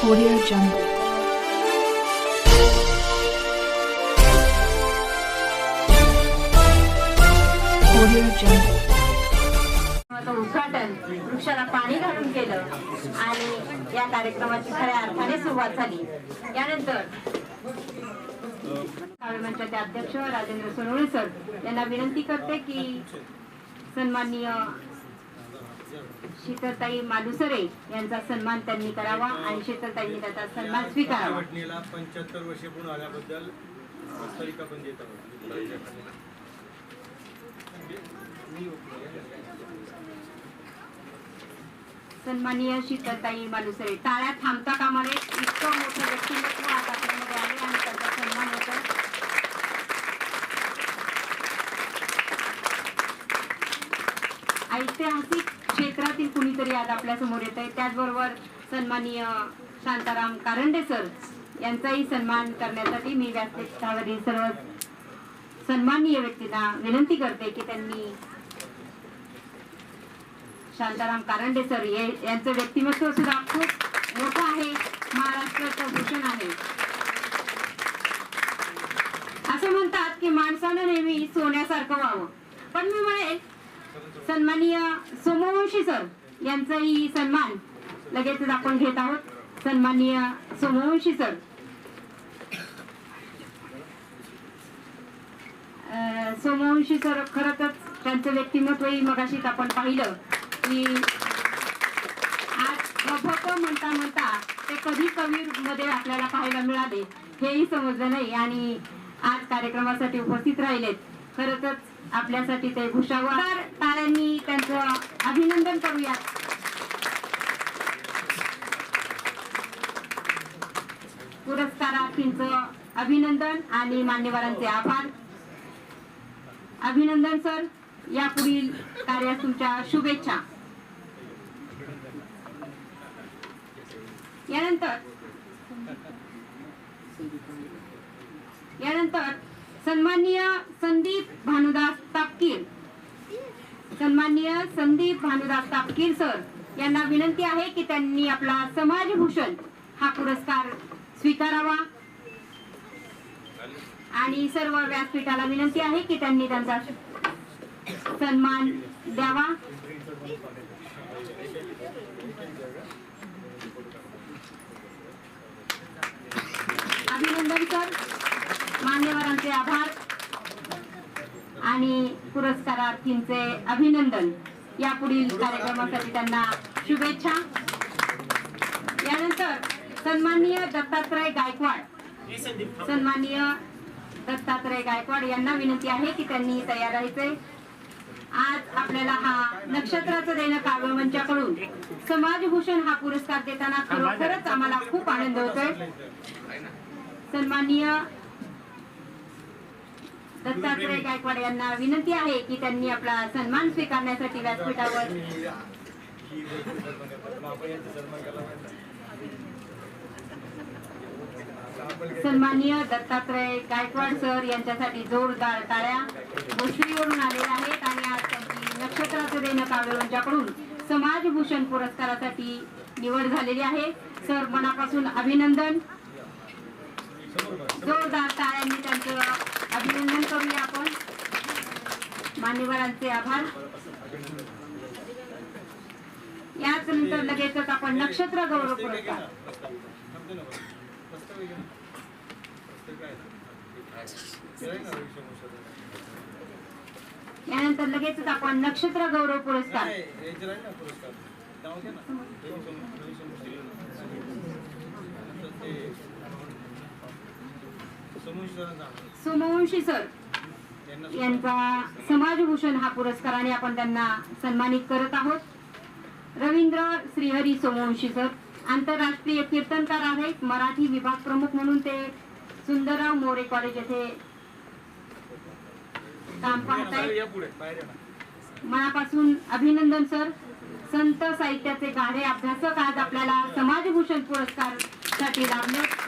Audio Jungle. Audio Jungle. उद्घाटन वृक्षाला पाणी घालून केलं आणि या कार्यक्रमाची खऱ्या अर्थाने सुरुवात झाली यानंतर मंचाचे अध्यक्ष राजेंद्र सोनवणे सर यांना विनंती करते की सन्माननीय शीतलताई मालुसरे यांचा सन्मान त्यांनी करावा आणि शीतलताईंनी त्याचा सन्मान स्वीकारावा. घटनेला पंच्याहत्तर वर्षे पूर्ण आल्याबद्दल देत आहोत. सन्माननीय शीतलताई मालुसरे टाळ्या थांबता कामा नये. इतकं मोठं व्यक्तिमत्व आज आपल्यामध्ये आहे आणि त्यांचा सन्मान होतो ऐतिहासिक क्षेत्रातील आज आपल्यासमोर येत आहे त्याचबरोबर सन्माननीय शांताराम कारंडे सर यांचाही सन्मान करण्यासाठी मी व्यासपीठावरील सर्व सन्माननीय व्यक्तींना विनंती करते की त्यांनी शांताराम कारंडे सर यांचं व्यक्तिमत्व सुद्धा खूप मोठं आहे. महाराष्ट्राचं भूषण आहे. असं म्हणतात की माणसानं नेहमी सोन्यासारखं व्हावं. पण मी म्हणेल सन्माननीय सोमवंशी सर यांचाही सन्मान लगेचच आपण घेत आहोत. सन्माननीय सोमवंशी सर. सोमवंशी सर खरंच त्यांचं व्यक्तिमत्वही मगाशीच आपण पाहिलं की आज भप म्हणता म्हणता ते कधी कवी मध्ये आपल्याला पाहायला मिळाले हेही समजलं नाही. आणि आज कार्यक्रमासाठी उपस्थित राहिलेत. खरंच आपल्यासाठी ते भूषावर ताऱ्यांनी त्यांचं अभिनंदन करूया. पुरस्कारार्थींचं अभिनंदन आणि मान्यवरांचे आभार. अभिनंदन सर. यापुढील कार्यास तुमच्या शुभेच्छा. यानंतर यानंतर सन्माननीय संदीप भानुदास तापकीर. सन्माननीय संदीप भानुदास तापकीर सर यांना विनंती आहे की त्यांनी आपला समाजभूषण हा पुरस्कार स्वीकारावा. आणि सर्व व्यासपीठाला विनंती आहे की त्यांनी त्यांचा सन्मान द्यावा. अभिनंदन सर. मान्यवरांचे आभार आणि पुरस्कारार्थींचे अभिनंदन. यापुढील कार्यक्रमासाठी त्यांना शुभेच्छा. यानंतर सन्माननीय दत्तात्रय गायकवाड. सन्माननीय दत्तात्रय गायकवाड यांना विनंती आहे की त्यांनी तयार राहायचे. आज आपल्याला हा नक्षत्राचं देणं काव्य मंचाकडून समाजभूषण हा पुरस्कार देताना खरोखरच आम्हाला खूप आनंद होतोय. सन्माननीय दत्तात्रय गायकवाड यांना विनंती आहे की त्यांनी आपला सन्मान स्वीकारण्यासाठी व्यासपीठावर सन्माननीय दत्तात्रय गायकवाड सर यांच्यासाठी जोरदार टाळ्या भोसरीवरून आलेल्या आहेत आणि आज त्यांची नक्षत्राचं देणं काव्यवंच्याकडून समाजभूषण पुरस्कारासाठी निवड झालेली आहे. सर मनापासून अभिनंदन. जोरदार टाळ्यांनी त्यांचं अभिनंदन करूया आपण. मान्यवरांचे आभार. याच नंतर लगेचच आपण नक्षत्र गौरव पुरस्कार. यानंतर लगेचच आपण नक्षत्र गौरव पुरस्कार. सोमवंशी सर यांचा समाजभूषण हा पुरस्कार आणि आपण त्यांना सन्मानित करत आहोत. रवींद्र श्रीहरी सोमवंशी सर. आंतरराष्ट्रीय कीर्तनकार आहेत. मराठी विभाग प्रमुख म्हणून ते सुंदरराव मोरे कॉलेज येथे काम पाहत आहेत. मनापासून अभिनंदन सर. संत साहित्याचे गाढे अभ्यासक आज आपल्याला समाजभूषण पुरस्कारसाठी लाभले